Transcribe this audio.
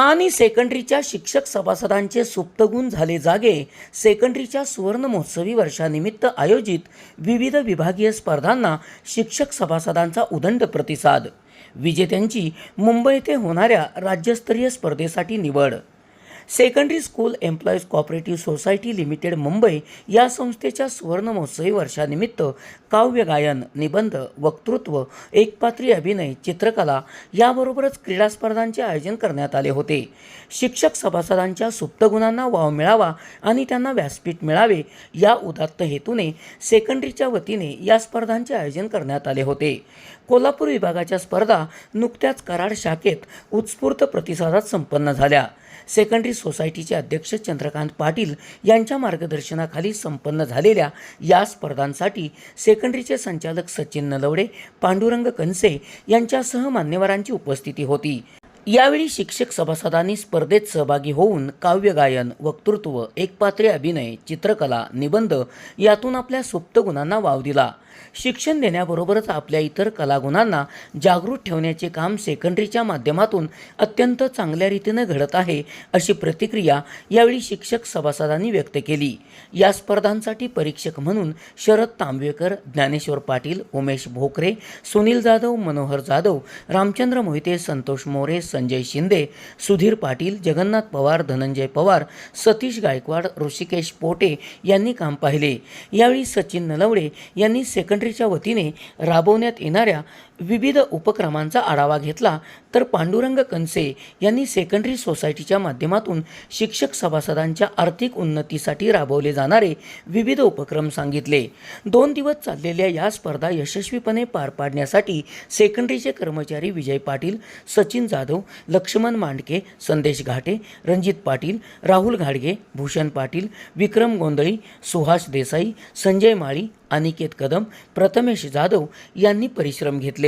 आणि सेकंडरीच्या शिक्षक सभासदांचे सुप्तगुण झाले जागे. सेकंडरीच्या सुवर्ण महोत्सवी वर्षानिमित्त आयोजित विविध विभागीय स्पर्धांना शिक्षक सभासदांचा उदंड प्रतिसाद. विजेत्यांची मुंबई येथे होणाऱ्या राज्यस्तरीय स्पर्धेसाठी निवड. Secondary school employees cooperative society limited Mumbai या संस्थेच्या सुवर्णमहोत्सवी वर्षानिमित्त काव्य गायन निबंध वक्तृत्व एकपात्री अभिनय चित्रकला याबरोबरच क्रीडा स्पर्धांचे आयोजन करण्यात आले होते. शिक्षक सभासदांच्या सुप्त गुणांना वाव मिळावा आणि त्यांना व्यासपीठ मिळावे या उदात्त हेतूने सेकंडरीच्या वतीने या स्पर्धांचे आयोजन करण्यात आले होते. कोल्हापूर विभागाच्या स्पर्धा नुकत्याच कराड शाखेत उत्स्फूर्त प्रतिसादात संपन्न झाल्या. सेकंडरी सोसायटीचे अध्यक्ष चंद्रकांत पाटील यांच्या मार्गदर्शनाखाली संपन्न झालेल्या या स्पर्धांसाठी सेकंडरीचे संचालक सचिन नलवडे पांडुरंग कनसे यांच्यासह मान्यवरांची उपस्थिती होती. यावेळी शिक्षक सभासदांनी स्पर्धेत सहभागी होऊन काव्यगायन वक्तृत्व एकपात्रे अभिनय चित्रकला निबंध यातून आपल्या सुप्त गुणांना वाव दिला. शिक्षण देण्याबरोबरच आपल्या इतर कलागुणांना जागृत ठेवण्याचे काम सेकंडरीच्या माध्यमातून अत्यंत चांगल्या रीतीनं घडत आहे अशी प्रतिक्रिया यावेळी शिक्षक सभासदांनी व्यक्त केली. या स्पर्धांसाठी परीक्षक म्हणून शरद तांबेकर ज्ञानेश्वर पाटील उमेश भोकरे सुनील जाधव मनोहर जाधव रामचंद्र मोहिते संतोष मोरे संजय शिंदे सुधीर पाटील जगन्नाथ पवार धनंजय पवार सतीश गायकवाड ऋषिकेश पोटे यांनी काम पाहिले. यावेळी सचिन नलवडे यांनी सेक सेकंडरीच्या वतीने राबवण्यात येणाऱ्या विविध उपक्रमांचा आढावा घेतला तर पांडुरंग कनसे यांनी सेकंडरी सोसायटीच्या माध्यमातून शिक्षक सभासदांच्या आर्थिक उन्नतीसाठी राबवले जाणारे विविध उपक्रम सांगितले. दोन दिवस चाललेल्या या स्पर्धा यशस्वीपणे पार पाडण्यासाठी सेकंडरीचे कर्मचारी विजय पाटील सचिन जाधव लक्ष्मण मांडके संदेश घाटे रणजित पाटील राहुल घाडगे भूषण पाटील विक्रम गोंधळी सुहास देसाई संजय माळी अनिकेत कदम प्रथमेश जाधव यांनी परिश्रम घेतले.